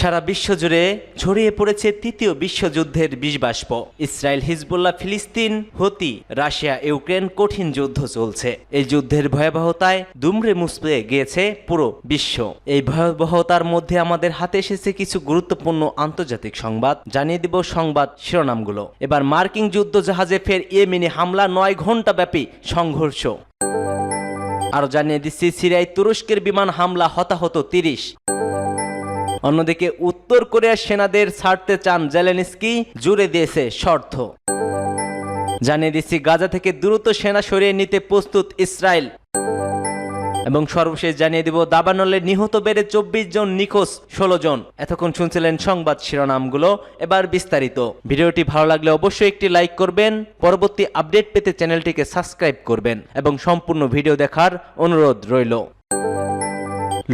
সারা বিশ্বজুড়ে ছড়িয়ে পড়েছে তৃতীয় বিশ্বযুদ্ধের বিষবাষ্প। ইসরায়েল, হিজবুল্লাহ, ফিলিস্তিন, হতি, রাশিয়া, ইউক্রেন কঠিন যুদ্ধ চলছে। এই যুদ্ধের ভয়াবহতায় দুমড়ে মুসড়ে গিয়েছে পুরো বিশ্ব। এই ভয়াবহতার মধ্যে আমাদের হাতে এসেছে কিছু গুরুত্বপূর্ণ আন্তর্জাতিক সংবাদ। জানিয়ে দিব সংবাদ শিরোনামগুলো। এবার মার্কিন যুদ্ধ জাহাজে ফের ইয়েমেনে হামলা, নয় ঘণ্টা ব্যাপী সংঘর্ষ। আরও জানিয়ে দিচ্ছি, সিরিয়ায় তুরস্কের বিমান হামলা, হতাহত তিরিশ। অন্যদিকে উত্তর কোরিয়ার সেনাদের ছাড়তে চান জেলেনস্কি, জুড়ে দিয়েছে শর্ত। জানিয়ে দিচ্ছি, গাজা থেকে দ্রুত সেনা সরিয়ে নিতে প্রস্তুত ইসরায়েল। এবং সর্বশেষ জানিয়ে দিব, দাবানলে নিহত বেড়ে চব্বিশ জন নিখোঁজ, ষোলো জন। এতক্ষণ শুনছিলেন সংবাদ শিরোনামগুলো, এবার বিস্তারিত। ভিডিওটি ভালো লাগলে অবশ্যই একটি লাইক করবেন, পরবর্তী আপডেট পেতে চ্যানেলটিকে সাবস্ক্রাইব করবেন, এবং সম্পূর্ণ ভিডিও দেখার অনুরোধ রইল।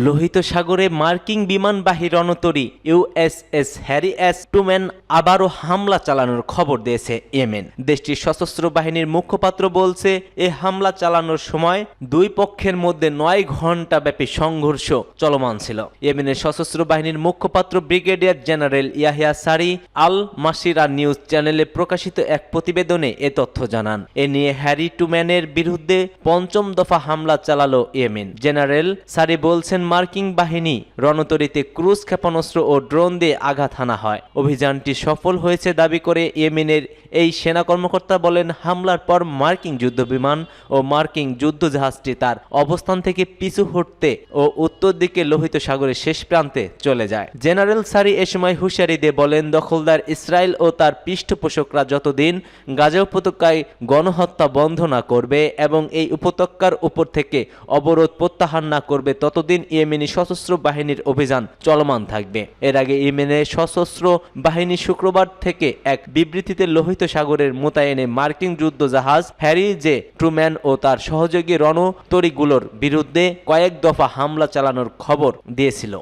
লোহিত সাগরে মার্কিন বিমানবাহী রণতরী ইউএসএস হ্যারি এস টুম্যান আবারও হামলা চালানোর খবর দিয়েছে ইয়েমেন। দেশটির সশস্ত্র বাহিনীর মুখপাত্র বলছে, এ হামলা চালানোর সময় দুই পক্ষের মধ্যে নয় ঘণ্টা ব্যাপী সংঘর্ষ চলমান ছিল। ইয়েমেনের সশস্ত্র বাহিনীর মুখপাত্র ব্রিগেডিয়ার জেনারেল ইয়াহিয়া সারি আল মাসিরা নিউজ চ্যানেলে প্রকাশিত এক প্রতিবেদনে এ তথ্য জানান। এ নিয়ে হ্যারি টুম্যানের বিরুদ্ধে পঞ্চম দফা হামলা চালালো ইয়েমেন। জেনারেল সারি বলছেন মার্কিন বাহিনী রণতরীতে ক্রুজ ক্ষেপণাস্ত্র ও ড্রোন দিয়ে আঘাত হানা হয়। অভিযানটি সফল হয়েছে দাবি করে ইয়েমেনের এই সেনা কর্মকর্তা বলেন, হামলার পর মার্কিন যুদ্ধবিমান ও মার্কিন যুদ্ধজাহাজটি তার অবস্থান থেকে পিছু হটতে ও উত্তর দিকে লোহিত সাগরের শেষ প্রান্তে চলে যায়। জেনারেল সারি এ সময় হুঁশিয়ারি দিয়ে বলেন, দখলদার ইসরায়েল ও তার পৃষ্ঠপোষকরা যতদিন গাজা উপত্যকায় গণহত্যা বন্ধ না করবে এবং এই উপত্যকার উপর থেকে অবরোধ প্রত্যাহার না করবে, ততদিন ইয়েমেনি সশস্ত্র বাহিনীর অভিযান চলমান থাকবে। এর আগে ইয়েমেনের সশস্ত্র বাহিনী শুক্রবার থেকে এক বিবৃতিতে লোহিত সাগরের মোতায়েনে মার্কিন যুদ্ধ জাহাজ হ্যারি জে ট্রুম্যান ও তার সহযোগী রণতরিগুলোর বিরুদ্ধে কয়েক দফা হামলা চালানোর খবর দিয়েছিল।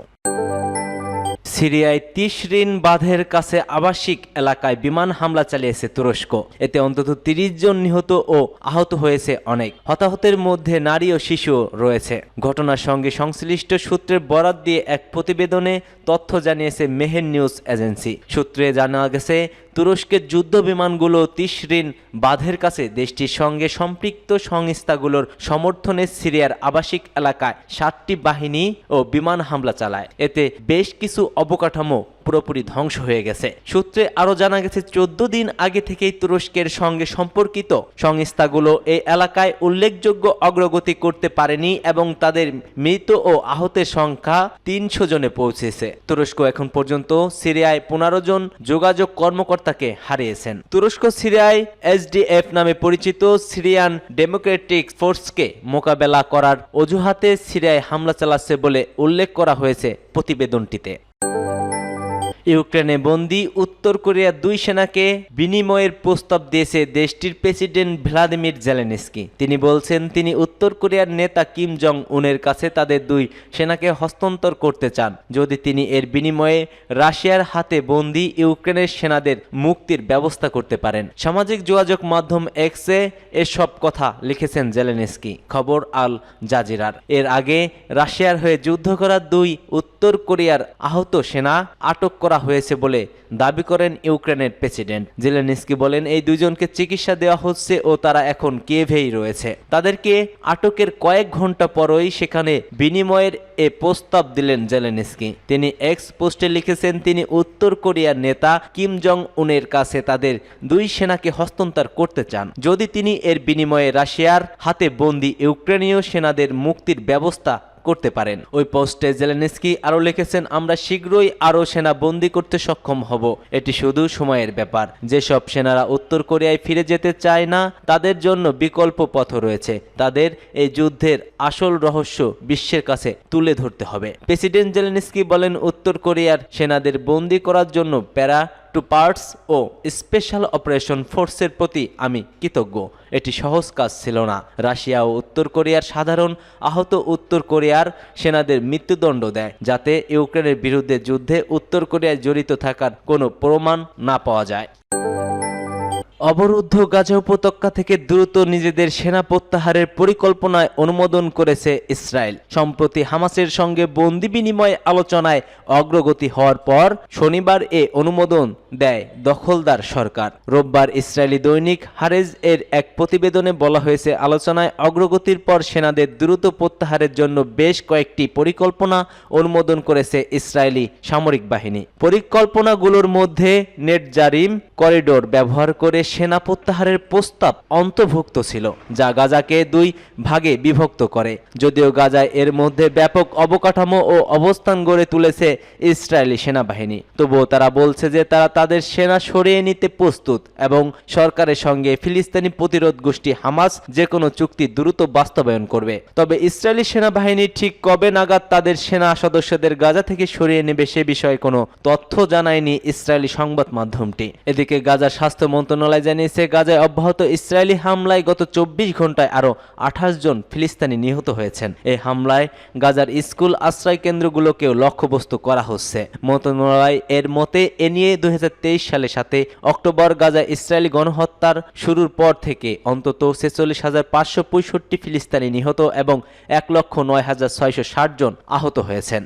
সিরিয়ায় তিশরিন বাঁধের কাছে আবাসিক এলাকায় বিমান হামলা চালিয়েছে তুরস্ক। এতে অন্তত তিরিশ জন নিহত ও আহত হয়েছে অনেক। হতাহতের মধ্যে নারী ও শিশু রয়েছে। ঘটনার সঙ্গে সংশ্লিষ্ট সূত্রের বরাত দিয়ে এক প্রতিবেদনে তথ্য জানিয়েছে মেহের নিউজ এজেন্সি। সূত্রে জানা গেছে, তুরস্কের যুদ্ধ বিমানগুলো তিশরিন বাঁধের কাছে দেশটির সঙ্গে সম্পৃক্ত সংস্থাগুলোর সমর্থনে সিরিয়ার আবাসিক এলাকায় সাতটি বাহিনী ও বিমান হামলা চালায়। এতে বেশ কিছু অবকাঠামো পুরোপুরি ধ্বংস হয়ে গেছে। সূত্রে আরও জানা গেছে, চোদ্দ দিন আগে থেকেই তুরস্কের সঙ্গে সম্পর্কিত সংস্থাগুলো এই এলাকায় উল্লেখযোগ্য অগ্রগতি করতে পারেনি এবং তাদের মৃত ও আহতের সংখ্যা তিনশো জনে পৌঁছেছে। তুরস্ক এখন পর্যন্ত সিরিয়ায় পনেরো জন যোগাযোগ কর্মকর্তাকে হারিয়েছেন। তুরস্ক সিরিয়ায় এসডিএফ নামে পরিচিত সিরিয়ান ডেমোক্রেটিক ফোর্সকে মোকাবেলা করার অজুহাতে সিরিয়ায় হামলা চালাচ্ছে বলে উল্লেখ করা হয়েছে প্রতিবেদনটিতে। ইউক্রেনে বন্দি উত্তর কোরিয়ার দুই সেনাকে বিনিময়ের প্রস্তাব দিয়েছে দেশটির প্রেসিডেন্ট ভ্লাদিমির জেলেনস্কি। তিনি বলছেন, তিনি উত্তর কোরিয়ার নেতা কিম জং উনের কাছে তাদের দুই সেনাকে হস্তান্তর করতে চান। যদি তিনি এর বিনিময়ে রাশিয়ার হাতে বন্দি ইউক্রেনের সেনাদের মুক্তির ব্যবস্থা করতে পারেন। সামাজিক যোগাযোগ মাধ্যম এক্সে এসব কথা লিখেছেন জেলেনস্কি। খবর আল জাজিরার। এর আগে রাশিয়ার হয়ে যুদ্ধ করা দুই উত্তর কোরিয়ার আহত সেনা আটক করা হয়েছে বলে দাবি করেন ইউক্রেনের প্রেসিডেন্ট। জেলেনস্কি বলেন, এই দুজনকে চিকিৎসা দেওয়া হচ্ছে ও তারা এখন কেভেই রয়েছে। তাদেরকে আটকের কয়েক ঘণ্টা পরই সেখানে বিনিময়ের এ প্রস্তাব দিলেন জেলেনস্কি। তিনি এক্স পোস্টে লিখেছেন, তিনি উত্তর কোরিয়ার নেতা কিম জং উনের কাছে তাদের দুই সেনাকে হস্তান্তর করতে চান। যদি তিনি এর বিনিময়ে রাশিয়ার হাতে বন্দি ইউক্রেনীয় সেনাদের মুক্তির ব্যবস্থা করতে পারেন। ওই পোস্টে জেলেনস্কি আরও লিখেছেন, আমরা শীঘ্রই আরও সেনা বন্দি করতে সক্ষম হব। এটি শুধু সময়ের ব্যাপার। যেসব সেনারা উত্তর কোরিয়ায় ফিরে যেতে চায় না, তাদের জন্য বিকল্প পথ রয়েছে। তাদের এই যুদ্ধের আসল রহস্য বিশ্বের কাছে তুলে ধরতে হবে। প্রেসিডেন্ট জেলেনস্কি বলেন, উত্তর কোরিয়ার সেনাদের বন্দি করার জন্য প্যারা টু পার্টস ও স্পেশাল অপারেশন ফোর্সের প্রতি আমি কৃতজ্ঞ। এটি সহজ কাজ ছিল না। রাশিয়া ও উত্তর কোরিয়ার সাধারণ, আহত উত্তর কোরিয়ার সেনাদের মৃত্যুদণ্ড দেয়, যাতে ইউক্রেনের বিরুদ্ধে যুদ্ধে উত্তর কোরিয়ায় জড়িত থাকার কোনো প্রমাণ না পাওয়া যায়। অবরুদ্ধ গাজা উপত্যকা থেকে দ্রুত নিজেদের সেনা প্রত্যাহারের পরিকল্পনায় অনুমোদন করেছে ইসরায়েল। সম্প্রতি হামাসের সঙ্গে বন্দি বিনিময় আলোচনায় অগ্রগতি হওয়ার পর শনিবার এ অনুমোদন দেয় দখলদার সরকার। রোববার ইসরায়েলি দৈনিক হারেজ এর এক প্রতিবেদনে বলা হয়েছে, আলোচনায় অগ্রগতির পর সেনাদের দ্রুত প্রত্যাহারের জন্য বেশ কয়েকটি পরিকল্পনা অনুমোদন করেছে ইসরায়েলি সামরিক বাহিনী। পরিকল্পনাগুলোর মধ্যে নেট জারিম করিডোর ব্যবহার করে সেনা প্রত্যাহারের প্রস্তাব অন্তর্ভুক্ত ছিল, যা গাজাকে দুই ভাগে বিভক্ত করে। যদিও গাজায় এর মধ্যে ব্যাপক অবকাঠামো ও অবস্থান গড়ে তুলেছে ইসরায়েলি সেনাবাহিনী, তবুও তারা বলছে যে তারা তাদের সেনা সরিয়ে নিতে প্রস্তুত এবং সরকারের সঙ্গে ফিলিস্তিনি প্রতিরোধ গোষ্ঠী হামাস যে কোনো চুক্তি দ্রুত বাস্তবায়ন করবে। তবে ইসরায়েলি সেনাবাহিনী ঠিক কবে নাগাদ তাদের সেনা সদস্যদের গাজা থেকে সরিয়ে নেবে সে বিষয়ে কোনো তথ্য জানায়নি ইসরায়েলি সংবাদ মাধ্যমটি এদিকে গাজার স্বাস্থ্য মন্ত্রণালয় জানিয়েছে গাজায় অব্যাহত ইসরায়েলি হামলায় গত চব্বিশ ঘন্টায় আরও আঠাশ জন ফিলিস্তানি নিহত হয়েছেন। এই হামলায় গাজার স্কুল আশ্রয় কেন্দ্রগুলোকেও লক্ষ্যবস্তু করা হচ্ছে। মন্ত্রণালয় এর মতে, এ নিয়ে তেইশ সালের সাথে অক্টোবর গাজায় ইসরায়েলি গণহত্যার শুরুর পর থেকে অন্তত ছেচল্লিশ হাজার পাঁচশো পঁয়ষট্টি ফিলিস্তিনি নিহত এবং এক লক্ষ নয় হাজার ছয়শো ষাট জন আহত হয়েছেন।